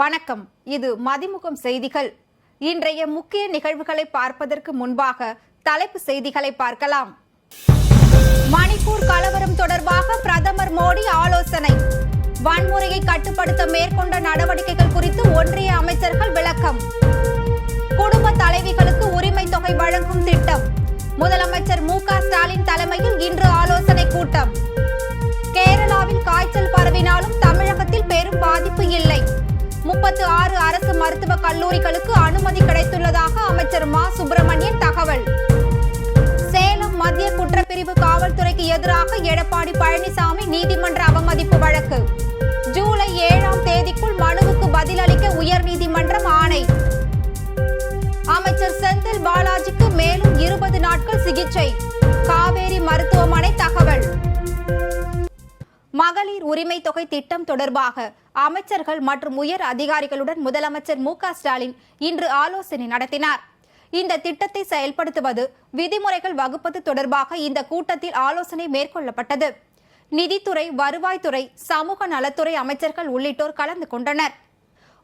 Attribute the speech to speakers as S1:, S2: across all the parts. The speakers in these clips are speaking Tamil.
S1: வணக்கம். இது மதிமுகம் செய்திகள். இன்றைய முக்கிய நிகழ்வுகளை பார்ப்பதற்கு முன்பாக தலைப்பு செய்திகளை பார்க்கலாம். மணிப்பூர் கலவரம் தொடர்பாக பிரதமர் மோடி ஆலோசனை. வன்முறையை கட்டுப்படுத்த மேற்கொண்ட நடவடிக்கைகள் குறித்து ஒன்றிய அமைச்சர்கள் விளக்கம். குடும்ப தலைவிகளுக்கு உரிமை தொகை வழங்கும் திட்டம். முதலமைச்சர் மு க ஸ்டாலின் தலைமையில் இன்று ஆலோசனை கூட்டம். கேரளாவில் காய்ச்சல் மருத்துவக் கல்லூரிகளுக்கு அனுமதி கிடைத்துள்ளதாக அமைச்சர் மா. சுப்பிரமணியன் தகவல். சேலம் மத்திய குற்றப்பிரிவு காவல்துறைக்கு எதிராக எடப்பாடி பழனிசாமி நீதிமன்ற அவமதிப்பு வழக்கு. ஜூலை ஏழாம் தேதிக்குள் மனுவுக்கு பதிலளிக்க உயர்நீதிமன்றம் ஆணை. அமைச்சர் செந்தில் பாலாஜிக்கு மேலும் இருபது நாட்கள் சிகிச்சை. காவேரி மருத்துவமனை தகவல். மகளிர் உரிமை தொகை திட்டம் தொடர்பாக அமைச்சர்கள் மற்றும் உயர் அதிகாரிகளுடன் முதலமைச்சர் மு க ஸ்டாலின் இன்று ஆலோசனை நடத்தினார். இந்த திட்டத்தை செயல்படுத்துவது விதிமுறைகள் வகுப்பது தொடர்பாக இந்த கூட்டத்தில் ஆலோசனை மேற்கொள்ளப்பட்டது. நிதித்துறை வருவாய்த்துறை சமூக நலத்துறை அமைச்சர்கள் உள்ளிட்டோர் கலந்து கொண்டனர்.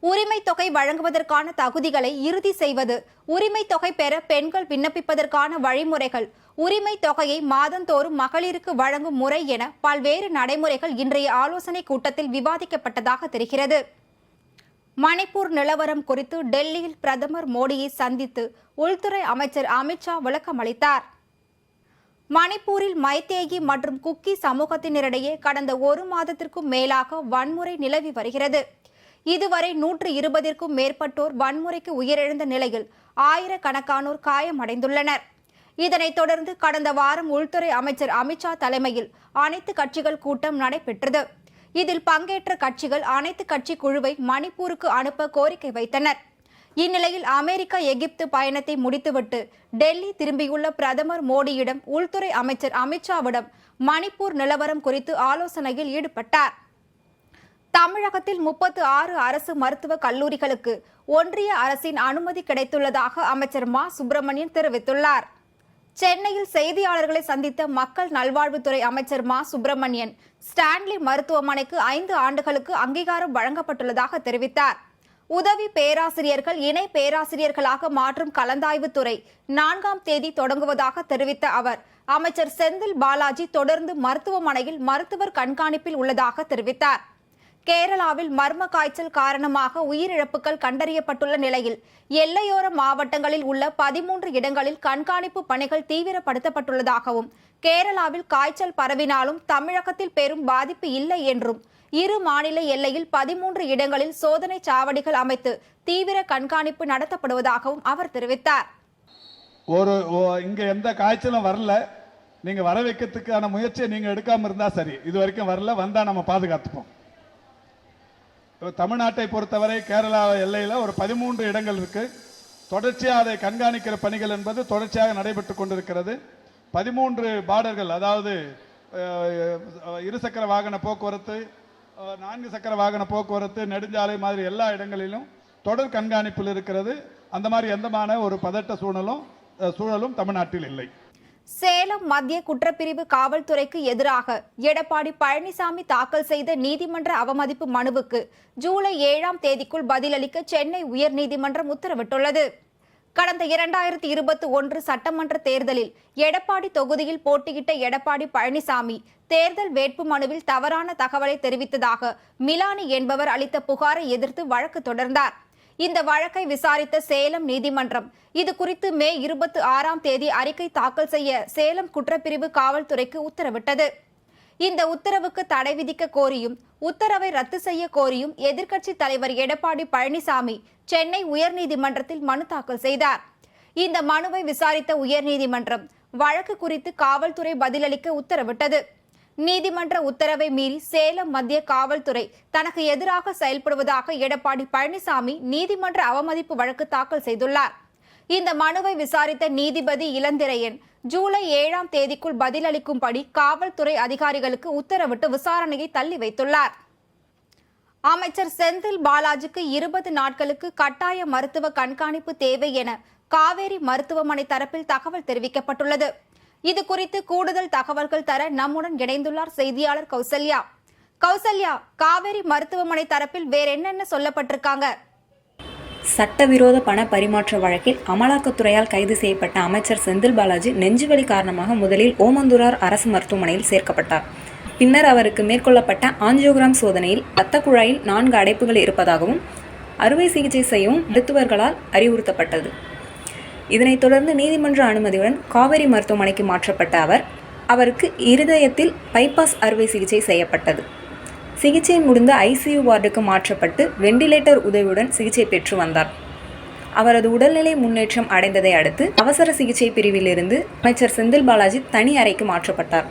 S1: உரிமை தொகை வழங்குவதற்கான தகுதிகளை இறுதி செய்வது உரிமை தொகை பெற பெண்கள் விண்ணப்பிப்பதற்கான வழிமுறைகள் உரிமை தொகையை மாதந்தோறும் மகளிருக்கு வழங்கும் முறை என பல்வேறு நடைமுறைகள் இன்றைய ஆலோசனை கூட்டத்தில் விவாதிக்கப்பட்டதாக தெரிகிறது. மணிப்பூர் நிலவரம் குறித்து டெல்லியில் பிரதமர் மோடியை சந்தித்து உள்துறை அமைச்சர் அமித்ஷா விளக்கம் அளித்தார். மணிப்பூரில் மைத்தேகி மற்றும் குக்கி சமூகத்தினரிடையே கடந்த ஒரு மாதத்திற்கும் மேலாக வன்முறை நிலவி வருகிறது. இதுவரை நூற்று இருபதிற்கும் மேற்பட்டோர் வன்முறைக்கு உயிரிழந்த நிலையில் ஆயிரக்கணக்கானோர் காயமடைந்துள்ளனர். இதனைத் தொடர்ந்து கடந்த வாரம் உள்துறை அமைச்சர் அமித்ஷா தலைமையில் அனைத்து கட்சிகள் கூட்டம் நடைபெற்றது. இதில் பங்கேற்ற கட்சிகள் அனைத்து கட்சி குழுவை மணிப்பூருக்கு அனுப்ப கோரிக்கை வைத்தனர். இந்நிலையில் அமெரிக்கா எகிப்து பயணத்தை முடித்துவிட்டு டெல்லி திரும்பியுள்ள பிரதமர் மோடியிடம் உள்துறை அமைச்சர் அமித்ஷாவிடம் மணிப்பூர் நிலவரம் குறித்து ஆலோசனையில் ஈடுபட்டார். தமிழகத்தில் முப்பத்து ஆறு அரசு மருத்துவக் கல்லூரிகளுக்கு ஒன்றிய அரசின் அனுமதி கிடைத்துள்ளதாக அமைச்சர் மா. சுப்பிரமணியன் தெரிவித்துள்ளார். சென்னையில் செய்தியாளர்களை சந்தித்த மக்கள் நல்வாழ்வுத்துறை அமைச்சர் மா. சுப்பிரமணியன் ஸ்டான்லி மருத்துவமனைக்கு ஐந்து ஆண்டுகளுக்கு அங்கீகாரம் வழங்கப்பட்டுள்ளதாக தெரிவித்தார். உதவி பேராசிரியர்கள் இணை பேராசிரியர்களாக மாற்றும் கலந்தாய்வுத்துறை நான்காம் தேதி தொடங்குவதாக தெரிவித்த அவர் அமைச்சர் செந்தில் பாலாஜி தொடர்ந்து மருத்துவமனையில் மருத்துவர் கண்காணிப்பில் உள்ளதாக தெரிவித்தார். கேரளாவில் மர்ம காய்ச்சல் காரணமாக உயிரிழப்புகள் கண்டறியப்பட்டுள்ள நிலையில் எல்லையோர மாவட்டங்களில் உள்ள பதிமூன்று இடங்களில் கண்காணிப்பு பணிகள் தீவிரப்படுத்தப்பட்டுள்ளதாகவும் கேரளாவில் காய்ச்சல் பரவினாலும் தமிழகத்தில் பெரும் பாதிப்பு இல்லை என்றும் இரு மாநில எல்லையில் பதிமூன்று இடங்களில் சோதனை சாவடிகள் அமைத்து தீவிர கண்காணிப்பு நடத்தப்படுவதாகவும் அவர் தெரிவித்தார்.
S2: ஒரு ஓ- இங்க எந்த காய்ச்சலும் வரல. நீங்க வர வைக்கிறதுக்கான முயற்சியை நீங்க எடுக்காம இருந்தா சரி. இது வரைக்கும் வரல. வந்தா நம்ம பாதுகாத்துப்போம். தமிழ்நாட்டை பொறுத்தவரை கேரளா எல்லையில் ஒரு பதிமூன்று இடங்கள் இருக்குது தொடர்ச்சியாக அதை கண்காணிக்கிற பணிகள் என்பது தொடர்ச்சியாக நடைபெற்று கொண்டிருக்கிறது. பதிமூன்று பார்டர்கள் அதாவது இருசக்கர வாகன போக்குவரத்து நான்கு சக்கர வாகன போக்குவரத்து நெடுஞ்சாலை மாதிரி எல்லா இடங்களிலும் தொடர் கண்காணிப்பில் இருக்கிறது. அந்த மாதிரி எந்தமான ஒரு பதட்ட சூழலும் சூழலும் தமிழ்நாட்டில் இல்லை.
S1: சேலம் மத்திய குற்றப்பிரிவு காவல்துறைக்கு எதிராக எடப்பாடி பழனிசாமி தாக்கல் செய்த நீதிமன்ற அவமதிப்பு மனுவுக்கு ஜூலை ஏழாம் தேதிக்குள் பதிலளிக்க சென்னை உயர்நீதிமன்றம் உத்தரவிட்டுள்ளது. கடந்த இரண்டாயிரத்தி இருபத்தி ஒன்று சட்டமன்ற தேர்தலில் எடப்பாடி தொகுதியில் போட்டியிட்ட எடப்பாடி பழனிசாமி தேர்தல் வேட்பு மனுவில் தவறான தகவலை தெரிவித்ததாக மிலானி என்பவர் அளித்த புகாரை எதிர்த்து வழக்கு தொடர்ந்தார். இந்த வழக்கை விசாரித்த சேலம் நீதிமன்றம். இது குறித்து மே இருபத்தி ஆறாம் தேதி அறிக்கை தாக்கல் செய்ய சேலம் குற்றப்பிரிவு காவல்துறைக்கு உத்தரவிட்டது. இந்த உத்தரவுக்கு தடை விதிக்க கோரியும் உத்தரவை ரத்து செய்ய கோரியும் எதிர்க்கட்சி தலைவர் எடப்பாடி பழனிசாமி சென்னை உயர்நீதிமன்றத்தில் மனு தாக்கல் செய்தார். இந்த மனுவை விசாரித்த உயர்நீதிமன்றம் வழக்கு குறித்து காவல்துறை பதிலளிக்க உத்தரவிட்டது. நீதிமன்ற உத்தரவை மீறி சேலம் மத்திய காவல்துறை தனக்கு எதிராக செயல்படுவதாக எடப்பாடி பழனிசாமி நீதிமன்ற அவமதிப்பு வழக்கு தாக்கல் செய்துள்ளார். இந்த மனுவை விசாரித்த நீதிபதி இளந்திரையன் ஜூலை ஏழாம் தேதிக்குள் பதிலளிக்கும்படி காவல்துறை அதிகாரிகளுக்கு உத்தரவிட்டு விசாரணையை தள்ளி வைத்துள்ளார். அமைச்சர் செந்தில் பாலாஜிக்கு இருபது நாட்களுக்கு கட்டாய மருத்துவ கண்காணிப்பு தேவை என காவேரி மருத்துவமனை தரப்பில் தகவல் தெரிவிக்கப்பட்டுள்ளது. இது குறித்து கூடுதல் தகவல்கள் தர நம்முடன் இணைந்துள்ளார் செய்தியாளர் கௌசல்யா. கௌசல்யா காவேரி மருத்துவமனை தரப்பில் வேற என்னென்ன சொல்லப்பட்டிருக்காங்க?
S3: சட்டவிரோத பண பரிமாற்ற வழக்கில் அமலாக்கத்துறையால் கைது செய்யப்பட்ட அமைச்சர் செந்தில் பாலாஜி நெஞ்சுவலி காரணமாக முதலில் ஓமந்தூரார் அரசு மருத்துவமனையில் சேர்க்கப்பட்டார். பின்னர் அவருக்கு மேற்கொள்ளப்பட்ட ஆஞ்சியோகிராம் சோதனையில் இரத்த குழாயில் நான்கு அடைப்புகள் இருப்பதாகவும் அறுவை சிகிச்சை செய்யவும் மருத்துவர்களால் அறிவுறுத்தப்பட்டது. இதனைத் தொடர்ந்து நீதிமன்ற அனுமதியுடன் காவேரி மருத்துவமனைக்கு மாற்றப்பட்ட அவர் அவருக்கு இருதயத்தில் பைபாஸ் அறுவை சிகிச்சை செய்யப்பட்டது. சிகிச்சை முடிந்த ஐசியு வார்டுக்கு மாற்றப்பட்டு வெண்டிலேட்டர் உதவியுடன் சிகிச்சை பெற்று வந்தார். அவரது உடல்நிலை முன்னேற்றம் அடைந்ததை அடுத்து அவசர சிகிச்சை பிரிவிலிருந்து அமைச்சர் செந்தில் பாலாஜி தனி அறைக்கு மாற்றப்பட்டார்.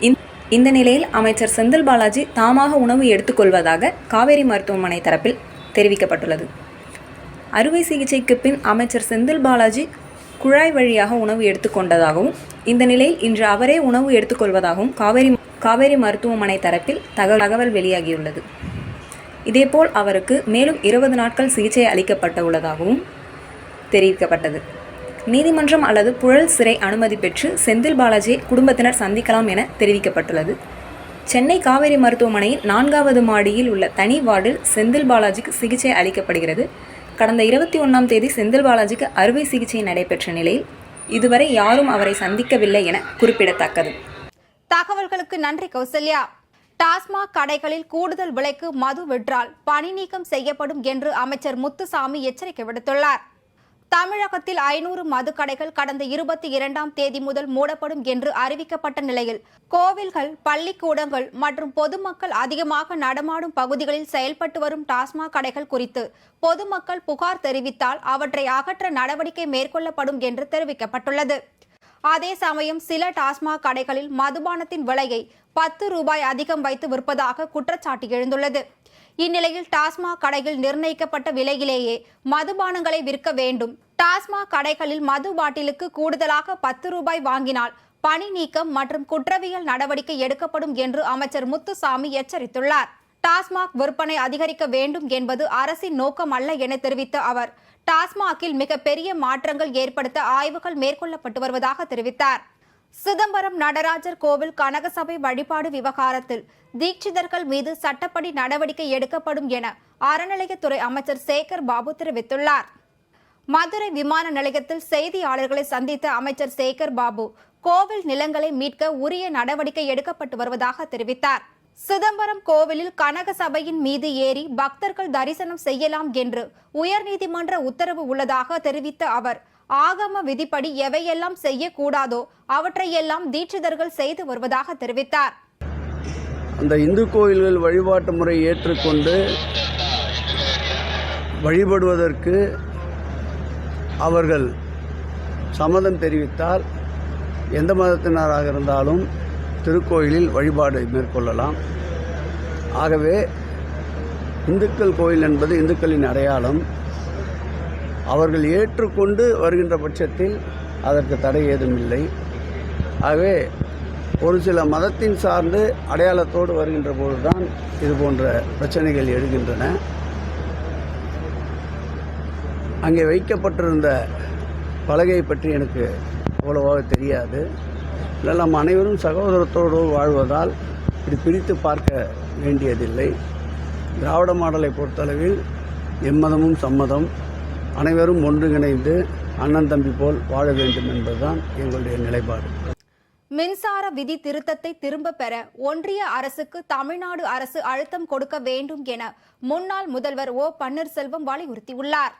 S3: இந்த- இந்த நிலையில் அமைச்சர் செந்தில் பாலாஜி தாமாக உணவு எடுத்துக்கொள்வதாக காவேரி மருத்துவமனை தரப்பில் தெரிவிக்கப்பட்டுள்ளது. அறுவை சிகிச்சைக்கு பின் அமைச்சர் செந்தில் பாலாஜி குழாய் வழியாக உணவு எடுத்துக்கொண்டதாகவும் இந்த நிலையில் இன்று அவரே உணவு எடுத்துக்கொள்வதாகவும் காவேரி காவேரி மருத்துவமனை தரப்பில் தகவல் தகவல் வெளியாகியுள்ளது. இதேபோல் அவருக்கு மேலும் இருபது நாட்கள் சிகிச்சை அளிக்கப்பட்டு உள்ளதாகவும் தெரிவிக்கப்பட்டது. நீதிமன்றம் அல்லது புழல் சிறை அனுமதி பெற்று செந்தில் பாலாஜியை குடும்பத்தினர் சந்திக்கலாம் என தெரிவிக்கப்பட்டுள்ளது. சென்னை காவேரி மருத்துவமனையின் நான்காவது மாடியில் உள்ள தனி வார்டில் செந்தில் பாலாஜிக்கு சிகிச்சை அளிக்கப்படுகிறது. கடந்த இருபத்தி ஒன்றாம் தேதி செந்தில் பாலாஜிக்கு அறுவை சிகிச்சை நடைபெற்ற நிலையில் இதுவரை யாரும் அவரை சந்திக்கவில்லை என குறிப்பிடத்தக்கது.
S1: தகவல்களுக்கு நன்றி கௌசல்யா. டாஸ்மாக் கடைகளில் கூடுதல் விலைக்கு மது விற்றால் பணி நீக்கம் செய்யப்படும் என்று அமைச்சர் முத்துசாமி எச்சரிக்கை விடுத்துள்ளார். தமிழகத்தில் ஐநூறு மதுக்கடைகள் கடந்த இருபத்தி இரண்டாம் தேதி முதல் மூடப்படும் என்று அறிவிக்கப்பட்ட நிலையில் கோவில்கள் பள்ளிக்கூடங்கள் மற்றும் பொதுமக்கள் அதிகமாக நடமாடும் பகுதிகளில் செயல்பட்டு வரும் டாஸ்மாக் கடைகள் குறித்து பொதுமக்கள் புகார் தெரிவித்தால் அவற்றை அகற்ற நடவடிக்கை மேற்கொள்ளப்படும் என்று தெரிவிக்கப்பட்டுள்ளது. அதே சமயம் சில டாஸ்மாக் கடைகளில் மதுபானத்தின் விலையை பத்து ரூபாய் அதிகம் வைத்து விற்பதாக குற்றச்சாட்டு எழுந்துள்ளது. இந்நிலையில் டாஸ்மாக் கடையில் நிர்ணயிக்கப்பட்ட விலையிலேயே மதுபானங்களை விற்க வேண்டும். டாஸ்மாக் கடைகளில் மது பாட்டிலுக்கு கூடுதலாக பத்து ரூபாய் வாங்கினால் பணி நீக்கம் மற்றும் குற்றவியல் நடவடிக்கை எடுக்கப்படும் என்று அமைச்சர் முத்துசாமி எச்சரித்துள்ளார். டாஸ்மாக் விற்பனை அதிகரிக்க வேண்டும் என்பது அரசின் நோக்கம் அல்ல என தெரிவித்த அவர் டாஸ்மாகில் மிகப்பெரிய மாற்றங்கள் ஏற்படுத்த ஆய்வுகள் மேற்கொள்ளப்பட்டு வருவதாக தெரிவித்தார். சிதம்பரம் நடராஜர் கோவில் கனகசபை வழிபாடு விவகாரத்தில் தீட்சிதர்கள் மீது சட்டப்படி நடவடிக்கை எடுக்கப்படும் என அறநிலையத்துறை அமைச்சர் சேகர் பாபு தெரிவித்துள்ளார். மதுரை விமான நிலையத்தில் செய்தியாளர்களை சந்தித்த அமைச்சர் சேகர் பாபு கோவில் நிலங்களை மீட்க உரிய நடவடிக்கை எடுக்கப்பட்டு வருவதாக தெரிவித்தார். சிதம்பரம் கோவிலில் கனக சபையின் மீது ஏறி பக்தர்கள் தரிசனம் செய்யலாம் என்று உயர்நீதிமன்ற உத்தரவு உள்ளதாக தெரிவித்த அவர் ஆகம விதிப்படி எவையெல்லாம் செய்யக்கூடாதோ அவற்றையெல்லாம் தீட்சிதர்கள் செய்து வருவதாக தெரிவித்தார்.
S4: அந்த இந்து கோயில்கள் வழிபாட்டு முறை ஏற்றுக்கொண்டு வழிபடுவதற்கு அவர்கள் சம்மதம் தெரிவித்தால் எந்த மதத்தினராக இருந்தாலும் திருக்கோயிலில் வழிபாடு மேற்கொள்ளலாம். ஆகவே இந்துக்கள் கோயில் என்பது இந்துக்களின் அடையாளம். அவர்கள் ஏற்றுக்கொண்டு வருகின்ற பட்சத்தில் அதற்கு தடை ஏதும் இல்லை ஆகவே ஒரு சில மதத்தின் சார்ந்து அடையாளத்தோடு வருகின்ற போதுதான் இது போன்ற பிரச்சனைகள் எழுகின்றன. அங்கே வைக்கப்பட்டிருந்த பலகை பற்றி எனக்கு அவ்வளோவாக தெரியாது. இல்லை நம் அனைவரும் சகோதரத்தோடு வாழ்வதால் இப்படி பிரித்து பார்க்க வேண்டியதில்லை. திராவிட மாடலை பொறுத்தளவில் எம்மதமும் சம்மதம். அனைவரும் ஒன்றுங்கிணைந்து அண்ணன் தம்பி போல் வாழ வேண்டும் என்பதுதான் எங்களுடைய நிலைப்பாடு.
S1: மின்சார விதி திருத்தத்தை திரும்ப பெற ஒன்றிய அரசுக்கு தமிழ்நாடு அரசு அழுத்தம் கொடுக்க வேண்டும் என முன்னாள் முதல்வர் ஓ பன்னீர்செல்வம் வலியுறுத்தியுள்ளார்.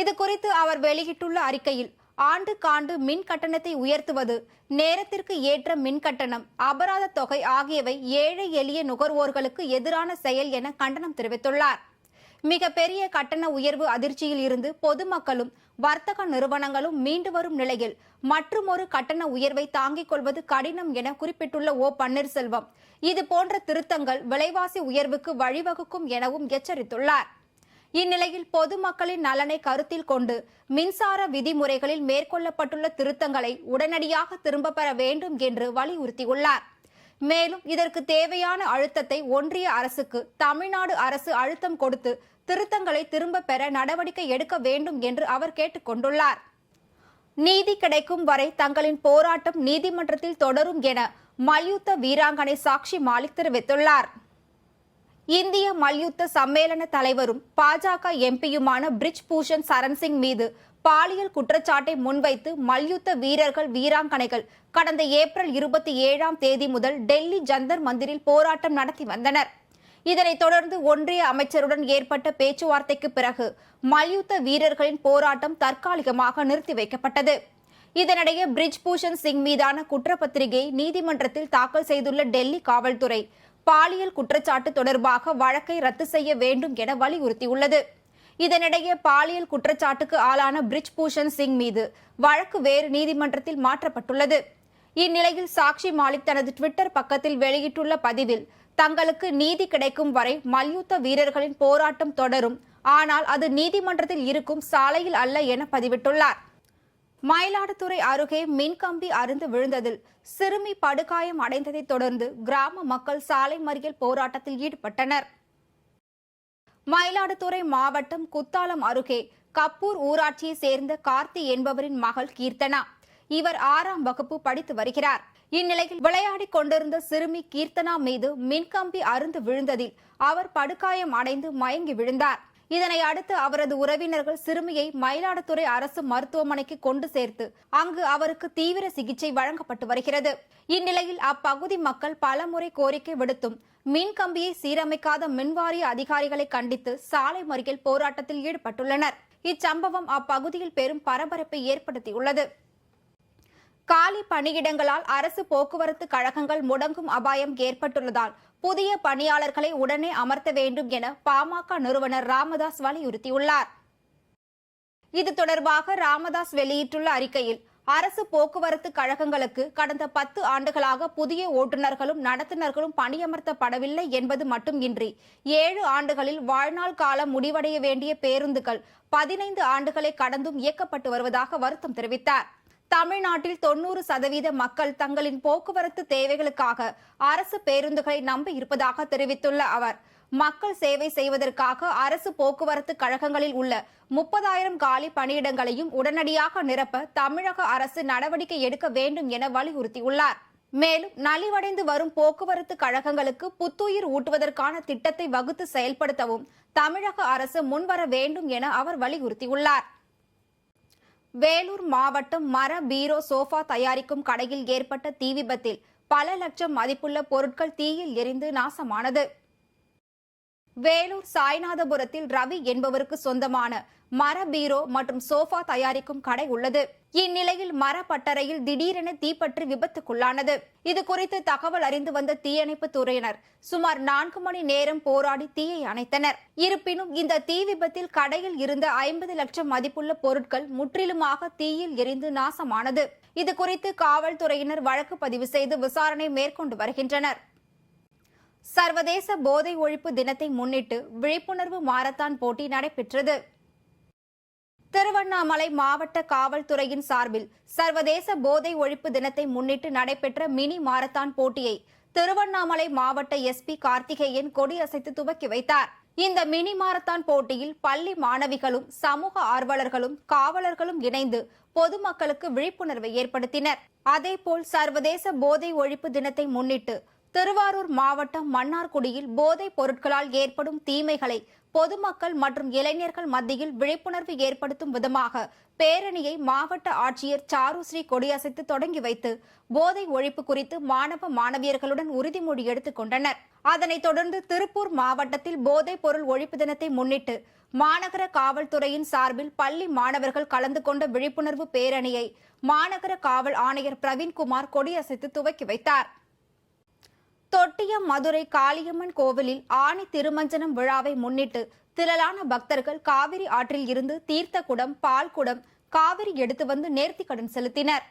S1: இது குறித்து அவர் வெளியிட்டுள்ள அறிக்கையில் ஆண்டுக்காண்டு மின் கட்டணத்தை உயர்த்துவது நேரத்திற்கு ஏற்ற மின் கட்டணம் அபராத தொகை ஆகியவை ஏழை எளிய நுகர்வோர்களுக்கு எதிரான செயல் என கண்டனம் தெரிவித்துள்ளார். மிக பெரிய கட்டண உயர்வு அதிர்ச்சியில் இருந்து பொதுமக்களும் வர்த்தக நிறுவனங்களும் மீண்டு வரும் நிலையில் மற்றுமொரு கட்டண உயர்வை தாங்கிக் கொள்வது கடினம் என குறிப்பிட்டுள்ள ஓ. பன்னீர்செல்வம். இது போன்ற திருத்தங்கள் விலைவாசி உயர்வுக்கு வழிவகுக்கும் எனவும் எச்சரித்துள்ளார். இந்நிலையில் பொதுமக்களின் நலனை கருத்தில் கொண்டு மின்சார விதிமுறைகளில் மேற்கொள்ளப்பட்டுள்ள திருத்தங்களை உடனடியாக திரும்பப் பெற வேண்டும் என்று வலியுறுத்தியுள்ளார். மேலும் இதற்கு தேவையான அழுத்தத்தை ஒன்றிய அரசுக்கு தமிழ்நாடு அரசு அழுத்தம் கொடுத்து திருத்தங்களை திரும்பப் பெற நடவடிக்கை எடுக்க வேண்டும் என்று அவர் கேட்டுக்கொண்டுள்ளார் நீதி கிடைக்கும் வரை தங்களின் போராட்டம் நீதிமன்றத்தில் தொடரும் என மல்யுத்த வீராங்கனை சாக்ஷி மாலிக் தெரிவித்துள்ளார். இந்திய மல்யுத்த சம்மேளன தலைவரும் பாஜக எம்பியுமான பிரிஜ் பூஷன் சரண் சிங் மீது பாலியல் குற்றச்சாட்டை முன்வைத்து மல்யுத்த வீரர்கள் வீராங்கனைகள் கடந்த ஏப்ரல் இருபத்தி ஏழாம் தேதி முதல் டெல்லி ஜந்தர் மந்திரில் போராட்டம் நடத்தி வந்தனர். இதனைத் தொடர்ந்து ஒன்றிய அமைச்சருடன் ஏற்பட்ட பேச்சுவார்த்தைக்கு பிறகு மல்யுத்த வீரர்களின் போராட்டம் தற்காலிகமாக நிறுத்தி வைக்கப்பட்டது. இதனிடையே பிரிஜ் பூஷன் சிங் மீதான குற்றப்பத்திரிகையை நீதிமன்றத்தில் தாக்கல் செய்துள்ள டெல்லி காவல்துறை பாலியல் குற்றச்சாட்டு தொடர்பாக வழக்கை ரத்து செய்ய வேண்டும் என வலியுறுத்தியுள்ளது. இதனிடையே பாலியல் குற்றச்சாட்டுக்கு ஆளான பிரிஜ் பூஷன் சிங் மீது வழக்கு வேறு நீதிமன்றத்தில் மாற்றப்பட்டுள்ளது. இந்நிலையில் சாக்ஷி மாலிக் தனது ட்விட்டர் பக்கத்தில் வெளியிட்டுள்ள பதிவில் தங்களுக்கு நீதி கிடைக்கும் வரை மல்யுத்த வீரர்களின் போராட்டம் தொடரும் ஆனால் அது நீதிமன்றத்தில் இருக்கும் சாலையில் அல்ல என பதிவிட்டுள்ளார். மயிலாடுதுறை அருகே மின்கம்பி அருந்து விழுந்ததில் சிறுமி படுகாயம் அடைந்ததைத் தொடர்ந்து கிராம மக்கள் சாலை மறியல் போராட்டத்தில் ஈடுபட்டனர். மயிலாடுதுறை மாவட்டம் குத்தாலம் அருகே கப்பூர் ஊராட்சியை சேர்ந்த கார்த்தி என்பவரின் மகள் கீர்த்தனா. இவர் ஆறாம் வகுப்பு படித்து வருகிறார். இந்நிலையில் விளையாடிக் கொண்டிருந்த சிறுமி கீர்த்தனா மீது மின்கம்பி அருந்து விழுந்ததில் அவர் படுகாயம் அடைந்து மயங்கி விழுந்தார். இதனை அடுத்து அவரது உறவினர்கள் சிறுமியை மயிலாடுதுறை அரசு மருத்துவமனைக்கு கொண்டு சேர்த்து அங்கு அவருக்கு தீவிர சிகிச்சை வழங்கப்பட்டு வருகிறது. இந்நிலையில் அப்பகுதி மக்கள் பலமுறை கோரிக்கை விடுத்தும் மின் கம்பியை சீரமைக்காத மின்வாரிய அதிகாரிகளை கண்டித்து சாலை மறியல் போராட்டத்தில் ஈடுபட்டுள்ளனர். இச்சம்பவம் அப்பகுதியில் பெரும் பரபரப்பை ஏற்படுத்தியுள்ளது. காலி பணியிடங்களால் அரசு போக்குவரத்து கழகங்கள் முடங்கும் அபாயம் ஏற்பட்டுள்ளதால் புதிய பணியாளர்களை உடனே அமர்த்த வேண்டும் என பாமக நிறுவனர் ராமதாஸ் வலியுறுத்தியுள்ளார். இது தொடர்பாக ராமதாஸ் வெளியிட்டுள்ள அறிக்கையில் அரசு போக்குவரத்து கழகங்களுக்கு கடந்த பத்து ஆண்டுகளாக புதிய ஓட்டுநர்களும் நடத்துனர்களும் பணியமர்த்தப்படவில்லை என்பது மட்டுமின்றி ஏழு ஆண்டுகளில் வாழ்நாள் காலம் முடிவடைய வேண்டிய பேருந்துகள் பதினைந்து ஆண்டுகளை கடந்தும் இயக்கப்பட்டு வருவதாக வருத்தம் தெரிவித்தார். தமிழ்நாட்டில் தொன்னூறு சதவீத மக்கள் தங்களின் போக்குவரத்து தேவைகளுக்காக அரசு பேருந்துகளை நம்பி இருப்பதாக தெரிவித்துள்ள அவர் மக்கள் சேவை செய்வதற்காக அரசு போக்குவரத்து கழகங்களில் உள்ள முப்பதாயிரம் காலி பணியிடங்களையும் உடனடியாக நிரப்ப தமிழக அரசு நடவடிக்கை எடுக்க வேண்டும் என வலியுறுத்தியுள்ளார். மேலும் நலிவடைந்து வரும் போக்குவரத்து கழகங்களுக்கு புத்துயிர் ஊட்டுவதற்கான திட்டத்தை வகுத்து செயல்படுத்தவும் தமிழக அரசு முன்வர வேண்டும் என அவர் வலியுறுத்தியுள்ளார். வேலூர் மாவட்டம் மர பீரோ சோஃபா தயாரிக்கும் கடையில் ஏற்பட்ட தீ விபத்தில் பல லட்சம் மதிப்புள்ள பொருட்கள் தீயில் எரிந்து நாசமானது. வேலூர் சாய்நாதபுரத்தில் ரவி என்பவருக்கு சொந்தமான மர பீரோ மற்றும் சோஃபா தயாரிக்கும் கடை உள்ளது. இந்நிலையில் மர பட்டறையில் திடீரென தீப்பற்றி விபத்துக்குள்ளானது. இது குறித்து தகவல் அறிந்து வந்த தீயணைப்பு துறையினர் சுமார் நான்கு மணி நேரம் போராடி தீயை அணைத்தனர். இருப்பினும் இந்த தீ விபத்தில் கடையில் இருந்த ஐம்பது லட்சம் மதிப்புள்ள பொருட்கள் முற்றிலுமாக தீயில் எரிந்து நாசமானது. இது குறித்து காவல்துறையினர் வழக்கு பதிவு செய்து விசாரணை மேற்கொண்டு வருகின்றனர். சர்வதேச போதை ஒழிப்பு தினத்தை முன்னிட்டு விழிப்புணர்வு மாரத்தான் போட்டி நடைபெற்றது. திருவண்ணாமலை மாவட்ட காவல்துறையின் சார்பில் சர்வதேச போதை ஒழிப்பு தினத்தை முன்னிட்டு நடைபெற்ற மினி மாரத்தான் போட்டியை திருவண்ணாமலை மாவட்ட எஸ்பி கார்த்திகேயன் கொடியசைத்து துவக்கி வைத்தார். இந்த மினி மாரத்தான் போட்டியில் பள்ளி மாணவிகளும் சமூக ஆர்வலர்களும் காவலர்களும் இணைந்து பொதுமக்களுக்கு விழிப்புணர்வை ஏற்படுத்தினர். அதேபோல் சர்வதேச போதை ஒழிப்பு தினத்தை முன்னிட்டு திருவாரூர் மாவட்டம் மன்னார்குடியில் போதைப் பொருட்களால் ஏற்படும் தீமைகளை பொதுமக்கள் மற்றும் இளைஞர்கள் மத்தியில் விழிப்புணர்வு ஏற்படுத்தும் விதமாக பேரணியை மாவட்ட ஆட்சியர் சாருஸ்ரீ கொடியசைத்து தொடங்கி வைத்து போதை ஒழிப்பு குறித்து மாணவ மாணவியர்களுடன் உறுதிமொழி எடுத்துக் கொண்டனர். அதனைத் தொடர்ந்து திருப்பூர் மாவட்டத்தில் போதைப் பொருள் ஒழிப்பு தினத்தை முன்னிட்டு மாநகர காவல்துறையின் சார்பில் பள்ளி மாணவர்கள் கலந்து கொண்ட விழிப்புணர்வு பேரணியை மாநகர காவல் ஆணையர் பிரவீன்குமார் கொடியசைத்து துவக்கி வைத்தார். தொட்டியம் மதுரை காளியம்மன் கோவிலில் ஆணி திருமஞ்சனம் விழாவை முன்னிட்டு திரளான பக்தர்கள் காவிரி ஆற்றில் இருந்து தீர்த்த குடம் பால் குடம் காவிரி எடுத்து வந்து நேர்த்திக்கடன் செலுத்தினர்.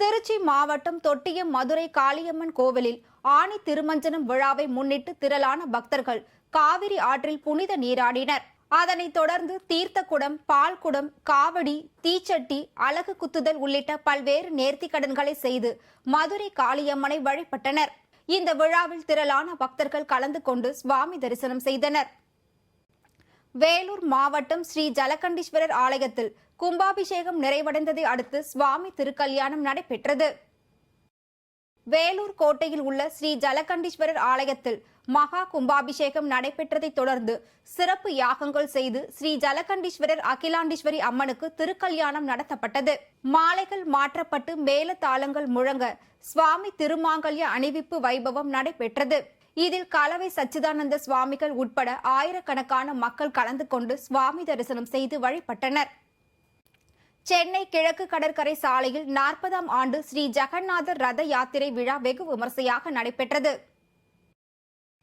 S1: திருச்சி மாவட்டம் தொட்டியம் மதுரை காளியம்மன் கோவிலில் ஆணி திருமஞ்சனம் விழாவை முன்னிட்டு திரளான பக்தர்கள் காவிரி ஆற்றில் புனித நீராடினர். அதனைத் தொடர்ந்து தீர்த்தக்குடம் பால்குடம் காவடி தீச்சட்டி அலகு குத்துதல் உள்ளிட்ட பல்வேறு நேர்த்திக்கடன்களை செய்து மதுரை காளியம்மனை வழிபட்டனர். இந்த விழாவில் திரளான பக்தர்கள் கலந்து கொண்டு சுவாமி தரிசனம் செய்தனர். வேலூர் மாவட்டம் ஸ்ரீ ஜலகண்டீஸ்வரர் ஆலயத்தில் கும்பாபிஷேகம் நிறைவடைந்ததை அடுத்து சுவாமி திருக்கல்யாணம் நடைபெற்றது. வேலூர் கோட்டையில் உள்ள ஸ்ரீ ஜலகண்டீஸ்வரர் ஆலயத்தில் மகா கும்பாபிஷேகம் நடைபெற்றதைத் தொடர்ந்து சிறப்பு யாகங்கள் செய்து ஸ்ரீ ஜலகண்டீஸ்வரர் அகிலாண்டீஸ்வரி அம்மனுக்கு திருக்கல்யாணம் நடத்தப்பட்டது. மாலைகள் மாற்றப்பட்டு மேல தாளங்கள் முழங்க சுவாமி திருமாங்கல்ய அணிவிப்பு வைபவம் நடைபெற்றது. இதில் கலவை சச்சிதானந்த சுவாமிகள் உட்பட ஆயிரக்கணக்கான மக்கள் கலந்து கொண்டு சுவாமி தரிசனம் செய்து வழிபட்டனர். சென்னை கிழக்கு கடற்கரை சாலையில் நாற்பதாம் ஆண்டு ஸ்ரீ ஜெகநாதர் ரத யாத்திரை விழா வெகு விமர்சையாக நடைபெற்றது.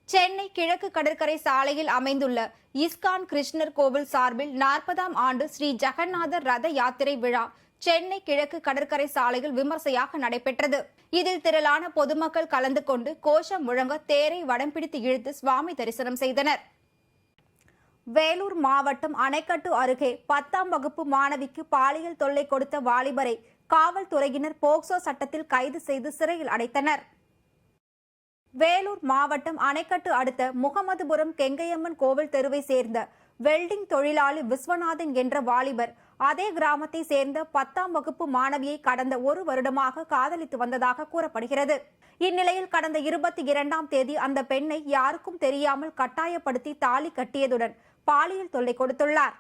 S1: சென்னை கிழக்கு கடற்கரை சாலையில் அமைந்துள்ள இஸ்கான் கிருஷ்ணர் கோவில் சார்பில் நாற்பதாம் ஆண்டு ஸ்ரீ ஜெகநாதர் ரத யாத்திரை விழா சென்னை கிழக்கு கடற்கரை சாலையில் விமர்சையாக நடைபெற்றது. இதில் திரளான பொதுமக்கள் கலந்து கொண்டு கோஷம் முழங்க தேரை வடம் பிடித்து இழுத்து சுவாமி தரிசனம் செய்தனர். வேலூர் மாவட்டம் அணைக்கட்டு அருகே பத்தாம் வகுப்பு மாணவிக்கு பாலியல் தொல்லை கொடுத்த வாலிபரை காவல்துறையினர் போக்சோ சட்டத்தில் கைது செய்து சிறையில் அடைத்தனர். வேலூர் மாவட்டம் அணைக்கட்டு அடுத்த முகமதுபுரம் கெங்கையம்மன் கோவில் தெருவை சேர்ந்த வெல்டிங் தொழிலாளி விஸ்வநாதன் என்ற வாலிபர் அதே கிராமத்தை சேர்ந்த பத்தாம் வகுப்பு மாணவியை கடந்த ஒரு வருடமாக காதலித்து வந்ததாக கூறப்படுகிறது. இந்நிலையில் கடந்த இருபத்தி இரண்டாம் தேதி அந்த பெண்ணை யாருக்கும் தெரியாமல் கட்டாயப்படுத்தி தாலி கட்டியதுடன் பாலியல் தொல்லை கொடுத்துள்ளார்.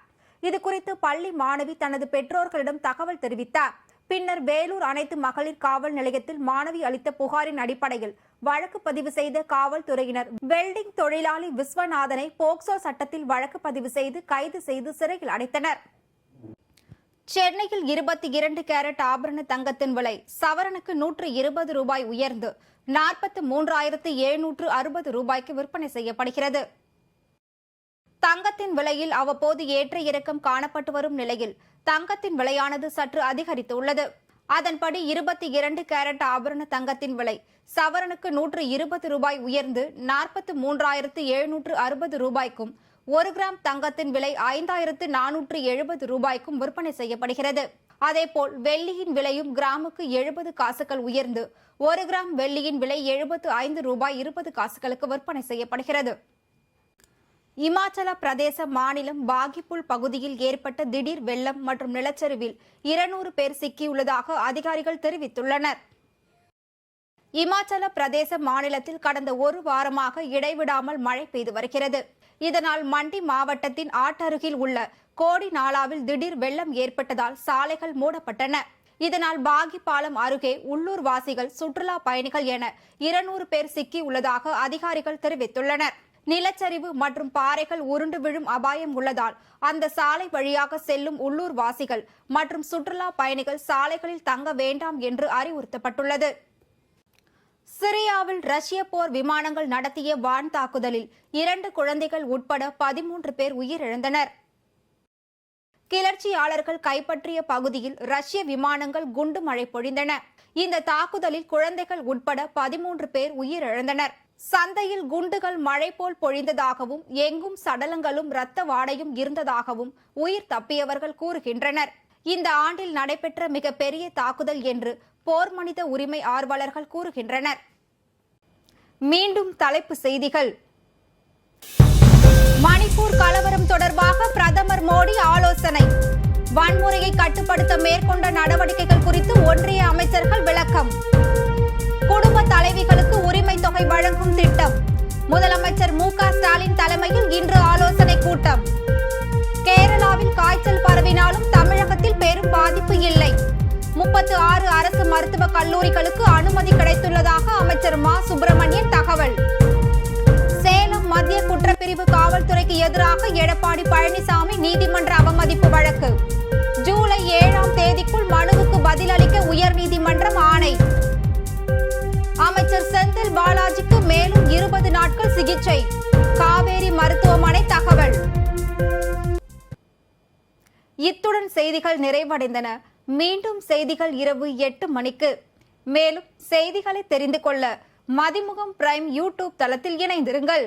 S1: இது குறித்து பள்ளி மாணவி தனது பெற்றோர்களிடம் தகவல் தெரிவித்தார். பின்னர் வேலூர் அனைத்து மகளிர் காவல் நிலையத்தில் மாணவி அளித்த புகாரின் அடிப்படையில் வழக்கு பதிவு செய்த காவல்துறையினர் வெல்டிங் தொழிலாளி விஸ்வநாதனை போக்சோ சட்டத்தில் வழக்கு பதிவு செய்து கைது செய்து சிறையில் அடைத்தனர். சென்னையில் இருபத்தி இரண்டு கேரட் ஆபரண தங்கத்தின் விலை சவரனுக்கு நூற்று இருபது ரூபாய் உயர்ந்து நாற்பத்து மூன்றாயிரத்து எழுநூற்று அறுபது ரூபாய்க்கு விற்பனை செய்யப்படுகிறது. தங்கத்தின் விலையில் அவ்வப்போது ஏற்ற இறக்கம் காணப்பட்டு வரும் நிலையில் தங்கத்தின் விலையானது சற்று அதிகரித்துள்ளது. அதன்படி இருபத்தி இரண்டு கேரட் ஆபரண தங்கத்தின் விலை சவரனுக்கு நூற்று இருபது ரூபாய் உயர்ந்து நாற்பத்து மூன்றாயிரத்து எழுநூற்று அறுபது ரூபாய்க்கும் ஒரு கிராம் தங்கத்தின் விலை ஐந்தாயிரத்து நானூற்று எழுபது ரூபாய்க்கும் விற்பனை செய்யப்படுகிறது. அதேபோல் வெள்ளியின் விலையும் கிராமுக்கு எழுபது காசுகள் உயர்ந்து ஒரு கிராம் வெள்ளியின் விலை எழுபத்து ஐந்து ரூபாய் இருபது காசுகளுக்கு விற்பனை செய்யப்படுகிறது. இமாச்சல பிரதேச மாநிலம் பாகிப்புல் பகுதியில் ஏற்பட்ட திடீர் வெள்ளம் மற்றும் நிலச்சரிவில் இருநூறு பேர் சிக்கியுள்ளதாக அதிகாரிகள் தெரிவித்துள்ளனர். இமாச்சல பிரதேச மாநிலத்தில் கடந்த ஒரு வாரமாக இடைவிடாமல் மழை பெய்து வருகிறது. இதனால் மண்டி மாவட்டத்தின் ஆட்டருகில் உள்ள கோடி நாளாவில் திடீர் வெள்ளம் ஏற்பட்டதால் சாலைகள் மூடப்பட்டன. இதனால் பாகிப்பாலம் அருகே உள்ளூர் வாசிகள் சுற்றுலா பயணிகள் என இருநூறு பேர் சிக்கியுள்ளதாக அதிகாரிகள் தெரிவித்துள்ளனர். நிலச்சரிவு மற்றும் பாறைகள் உருண்டு விழும் அபாயம் உள்ளதால் அந்த சாலை வழியாக செல்லும் உள்ளூர் வாசிகள் மற்றும் சுற்றுலா பயணிகள் சாலைகளில் தங்க வேண்டாம் என்று அறிவுறுத்தப்பட்டுள்ளது. சிரியாவில் ரஷ்ய போர் விமானங்கள் நடத்திய வான் தாக்குதலில் இரண்டு குழந்தைகள் உட்பட பதிமூன்று பேர் உயிரிழந்தனர். கிளர்ச்சியாளர்கள் கைப்பற்றிய பகுதியில் ரஷ்ய விமானங்கள் குண்டு மழை பொழிந்தன. இந்த தாக்குதலில் குழந்தைகள் உட்பட பதிமூன்று பேர் உயிரிழந்தனர். சந்தையில் குண்டுகள் மழை போல் பொழிந்ததாகவும் எங்கும் சடலங்களும் இரத்த வாடையும் இருந்ததாகவும் உயிர் தப்பியவர்கள் கூறுகின்றனர். இந்த ஆண்டில் நடைபெற்ற மிகப்பெரிய தாக்குதல் என்று போர் மனித உரிமை ஆர்வலர்கள் கூறுகின்றனர். மீண்டும் தலைப்பு செய்திகள். மணிப்பூர் கலவரம் தொடர்பாக பிரதமர் மோடி ஆலோசனை. வன்முறையை கட்டுப்படுத்த மேற்கொண்ட நடவடிக்கைகள் குறித்து ஒன்றிய அமைச்சர்கள் விளக்கம். குடும்ப தலைவிகளுக்கு உரிமை தொகை வழங்கும் திட்டம். முதலமைச்சர் மு க ஸ்டாலின் தலைமையில் இன்று ஆலோசனை கூட்டம். கேரளாவில் காய்ச்சல் பரவினாலும் தமிழகத்தில் பெரும் பாதிப்பு இல்லை. முப்பத்து ஆறு அரசு மருத்துவக் கல்லூரிகளுக்கு அனுமதி கிடைத்துள்ளதாக அமைச்சர் மா. சுப்பிரமணியன் தகவல். சேலம் மத்திய குற்றப்பிரிவு காவல்துறைக்கு எதிராக எடப்பாடி பழனிசாமி நீதிமன்ற அவமதிப்பு வழக்கு. ஜூலை ஏழாம் தேதிக்குள் மனுவுக்கு பதிலளிக்க உயர்நீதிமன்றம் செந்தில் பாலாஜிக்கு மேலும் இருபது நாட்கள் சிகிச்சை. காவேரி மருத்துவமனை தகவல். இத்துடன் செய்திகள் நிறைவடைந்தன. மீண்டும் செய்திகள் இரவு எட்டு மணிக்கு. மேலும் செய்திகளை தெரிந்து கொள்ள மதிமுகம் பிரைம் யூடியூப் தளத்தில் இணைந்திருங்கள்.